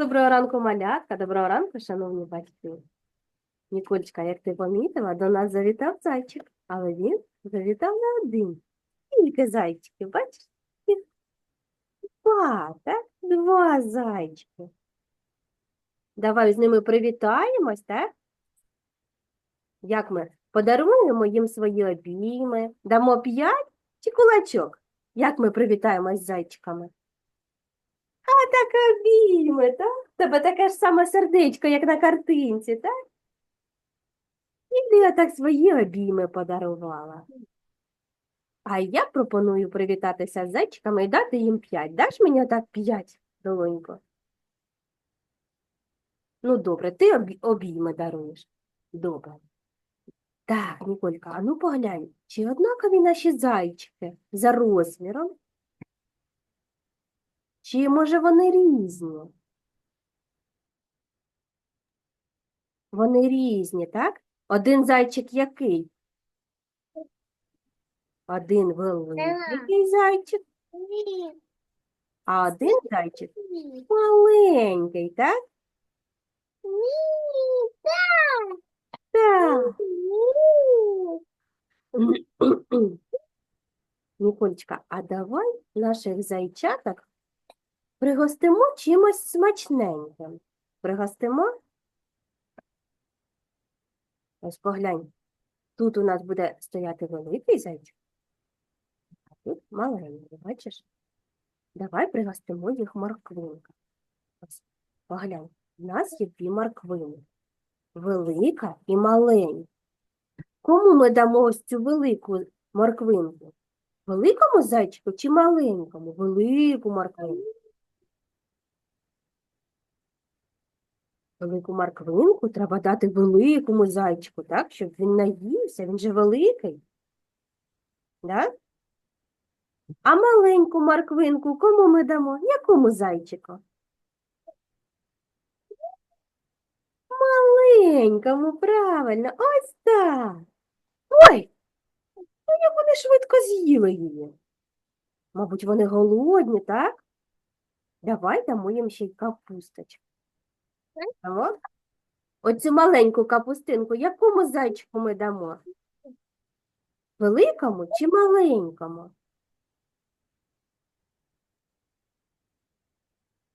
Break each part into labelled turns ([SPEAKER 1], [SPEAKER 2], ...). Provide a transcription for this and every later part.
[SPEAKER 1] Доброго ранку, малятка, доброго ранку, шановні батьки. Нікольчка, як ти помітила, до нас завітав зайчик, але він завітав не один. Скільки зайчиків, бачиш? Два, так? Два зайчики. Давай з ними привітаємось, так? Як ми подаруємо їм свої обійми, дамо п'ять чи кулачок? Як ми привітаємось з зайчиками? А так обійми, так? Тебе таке ж саме сердечко, як на картинці, так? І ти так свої обійми подарувала. А я пропоную привітатися з зайчиками і дати їм п'ять. Даш мені так п'ять, долонько? Ну, добре, ти обійми даруєш. Добре. Так, Ніколька, а ну поглянь, чи однакові наші зайчики за розміром? Чи може вони різні? Вони різні, так? Один зайчик який? Один великий зайчик, а один зайчик маленький, так? Ні, Так. Ніколечка, а давай наших зайчаток пригостимо чимось смачненьким. Пригостимо? Ось поглянь. Тут у нас буде стояти великий зайчик, а тут маленький, бачиш? Давай пригостимо їх морквинка. Ось, поглянь, у нас є дві морквини. Велика і маленька. Кому ми дамо ось цю велику морквинку? Великому зайчику чи маленькому? Велику морквинку. Велику морквинку треба дати великому зайчику, так? Щоб він наївся, він же великий. Да? А маленьку морквинку кому ми дамо? Якому зайчику? Маленькому, правильно, ось так. Ой, ну як вони швидко з'їли її. Мабуть, вони голодні, так? Давай дамо їм ще й капусточку. Оцю маленьку капустинку, якому зайчику ми дамо? Великому чи маленькому?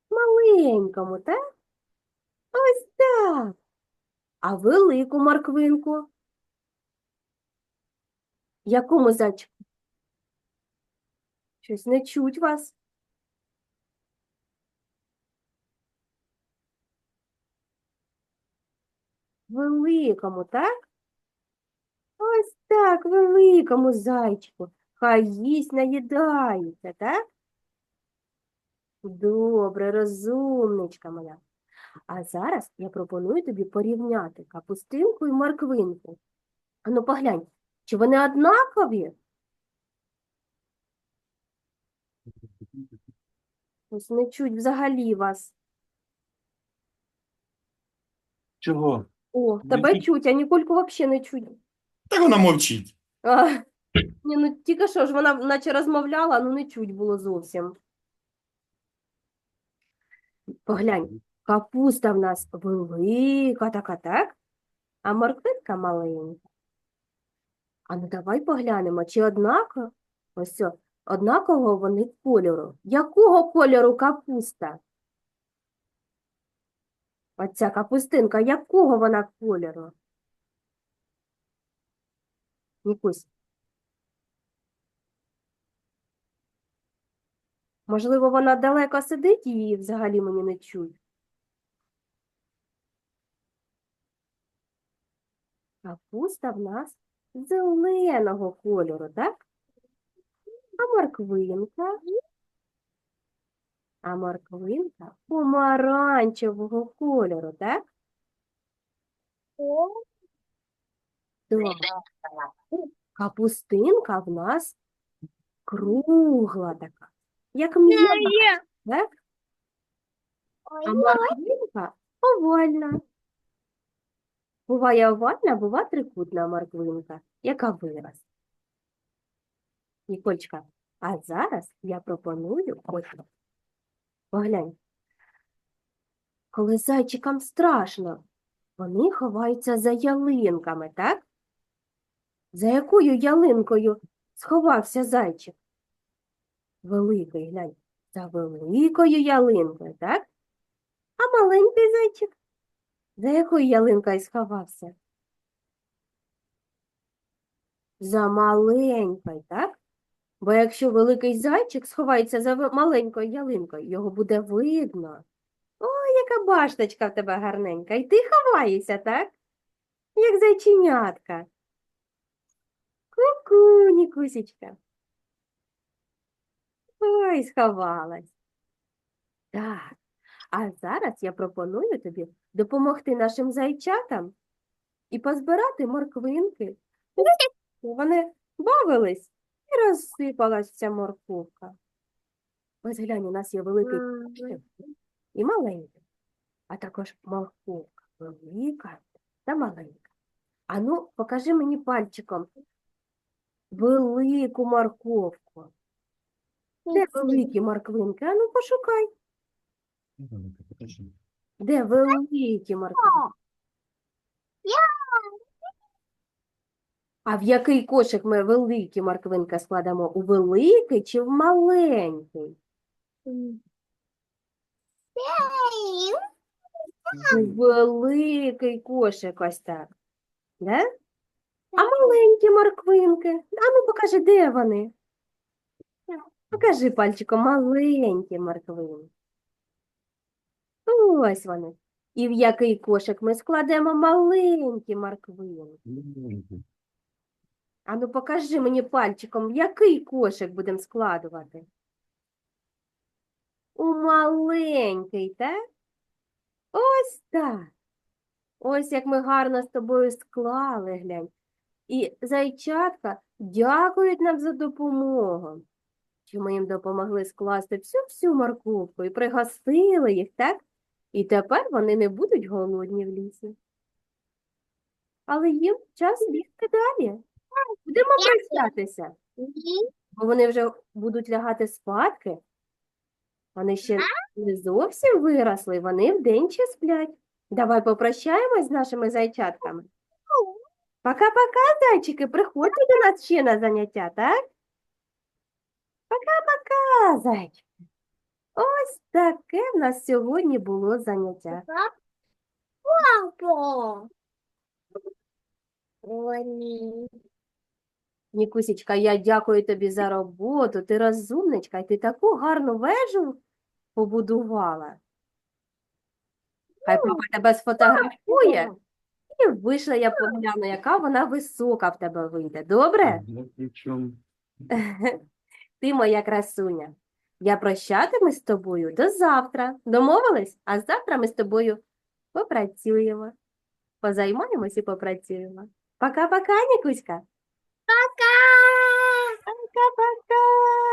[SPEAKER 1] Маленькому, так? Ось так. А велику морквинку? Якому зайчику? Щось не чуть вас. Великому, так? Ось так, великому зайчику. Хай їсть, наїдається, так? Добре, розумничка моя. А зараз я пропоную тобі порівняти капустинку і морквинку. Ану, поглянь, чи вони однакові? Ось не чуть взагалі вас.
[SPEAKER 2] Чого?
[SPEAKER 1] О, тебе
[SPEAKER 2] чуть.
[SPEAKER 1] а Нікольку взагалі не чуть.
[SPEAKER 2] Та вона мовчить.
[SPEAKER 1] А, ні, ну тільки що ж вона наче розмовляла, ну не чуть було зовсім. Поглянь, капуста в нас велика така, так? А морквинка маленька. А ну давай поглянемо, чи однаково, ось о, однакового вони кольору. Якого кольору капуста? Оця капустинка, якого вона кольору? Нікусь. Можливо, вона далеко сидить її взагалі мені не чуть. Капуста в нас зеленого кольору, так? А морквинка? А морквинка помаранчевого кольору, так? Так. Капустинка в нас кругла така, як м'яка, так? А морквинка овальна. Буває овальна, бува трикутна морквинка, яка вираз. Нікольчка, а зараз я пропоную ось. Поглянь. коли зайчикам страшно, вони ховаються за ялинками, так? За якою ялинкою сховався зайчик? Великий, глянь, за великою ялинкою, так? А маленький зайчик? За якою ялинкою сховався? За маленькою, так? Бо якщо великий зайчик сховається за маленькою ялинкою, його буде видно. Ой, яка башточка в тебе гарненька. І ти ховаєшся, так? Як зайченятка. Ку-ку, Нікусічка. Ой, сховалась. Так, а зараз я пропоную тобі допомогти нашим зайчатам і позбирати морквинки. Вони бавились і розсипалась ця морковка. Ось глянь, у нас є великий кошик і маленький, а також морковка велика та маленька. Ану, покажи мені пальчиком велику морковку. Де великі морквинки? Ану, пошукай. Де великі морквинки? А в який кошик ми великі морквинки складемо? У великий чи в маленький? У великий кошик ось так. Да? А маленькі морквинки? Ану, покажи, де вони? Покажи пальчиком маленькі морквинки. Ось вони. І в який кошик ми складемо маленькі морквинки? Ану, покажи мені пальчиком, який кошик будемо складувати? У маленький, так? Ось так. Ось як ми гарно з тобою склали, глянь. І зайчатка дякують нам за допомогу. Що ми їм допомогли скласти всю-всю морковку і пригостили їх, так? І тепер вони не будуть голодні в лісі. Але їм час бігти далі. Будемо прощатися, бо вони вже будуть лягати спадки. Вони ще не зовсім виросли, вони вдень ще сплять. Давай попрощаємось з нашими зайчатками. Пока-пока, зайчики, приходьте до нас ще на заняття, так? Пока-пока, зайчики. Ось таке в нас сьогодні було заняття.
[SPEAKER 3] Папа. Вони.
[SPEAKER 1] Нікусічка, я дякую тобі за роботу. Ти розумничка, і ти таку гарну вежу побудувала. Хай папа тебе сфотографує, і вийшла я погляну, яка вона висока в тебе вийде. Добре? Ти моя красуня. Я прощатимусь з тобою до завтра. Домовились? А завтра ми з тобою попрацюємо. Позаймаємось і попрацюємо. Пока-пока, Нікуська.
[SPEAKER 3] Пока.
[SPEAKER 1] Пока-пока.